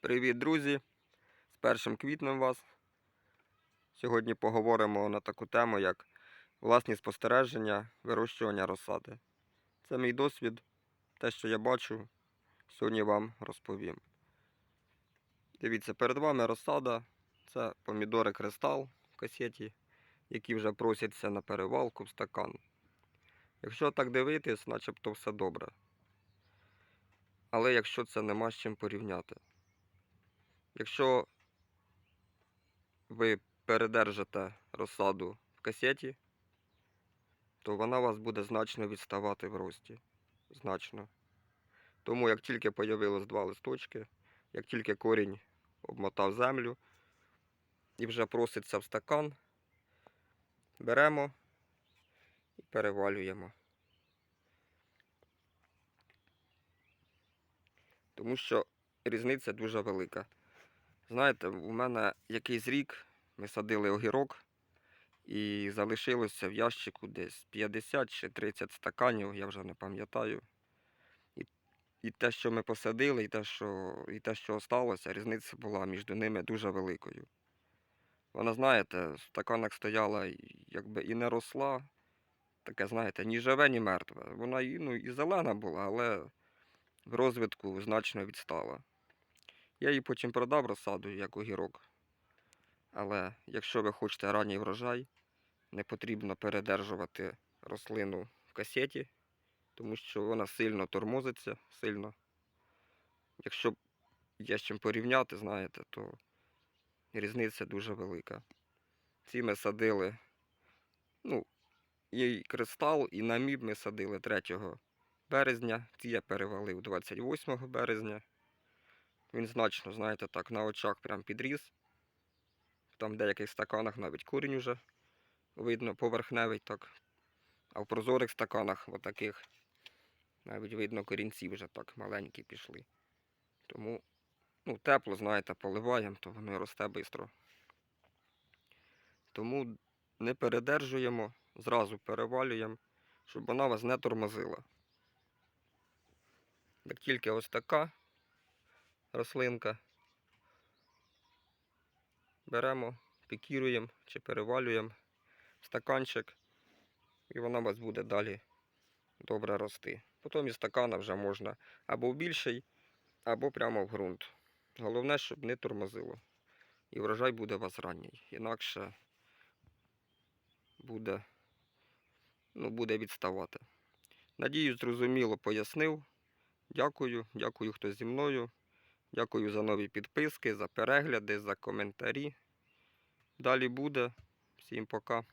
Привіт, друзі! З 1 квітнем вас. Сьогодні поговоримо на таку тему, як власні спостереження вирощування розсади. Це мій досвід, те, що я бачу, сьогодні вам розповім. Дивіться, перед вами розсада. Це помідори кристал в касеті, які вже просяться на перевалку в стакан. Якщо так дивитись, начебто все добре. Але якщо це нема з чим порівняти. Якщо ви передержите розсаду в касеті, то вона у вас буде значно відставати в рості. Значно. Тому як тільки появилось два листочки, як тільки корінь обмотав землю і вже проситься в стакан, беремо і перевалюємо. Тому що різниця дуже велика. Знаєте, у мене якийсь рік ми садили огірок і залишилося в ящику десь 50 чи 30 стаканів, я вже не пам'ятаю. І, і те, що ми посадили, і те, що, і те, що осталося, різниця була між ними дуже великою. Вона, знаєте, в стаканах стояла якби і не росла, таке, знаєте, ні живе, ні мертве. Вона ну, і зелена була, але в розвитку значно відстала. Я її потім продав розсаду як огірок. Але якщо ви хочете ранній врожай, не потрібно передержувати рослину в касеті, тому що вона сильно тормозиться, сильно. Якщо є з чим порівняти, знаєте, то різниця дуже велика. Ці ми садили, ну, і кристал, і наміб ми садили 3 березня. Ці я перевалив 28 березня. Він значно, знаєте, так, на очах прям підріс. Там в деяких стаканах навіть корінь уже видно, поверхневий так. А в прозорих стаканах, отаких, навіть видно корінці вже так маленькі пішли. Тому, ну, тепло, знаєте, поливаємо, то воно і росте швидко. Тому не передержуємо, зразу перевалюємо, щоб вона вас не тормозила. Як тільки ось така рослинка, беремо, пікіруємо чи перевалюємо в стаканчик, і вона у вас буде далі добре рости. Потім із стакана вже можна або в більший, або прямо в ґрунт. Головне, щоб не тормозило. І врожай буде у вас ранній. Інакше буде, ну, буде відставати. Надіюсь, зрозуміло пояснив. Дякую, дякую, хто зі мною. Дякую за нові підписки, за перегляди, за коментарі. Далі буде. Всім пока.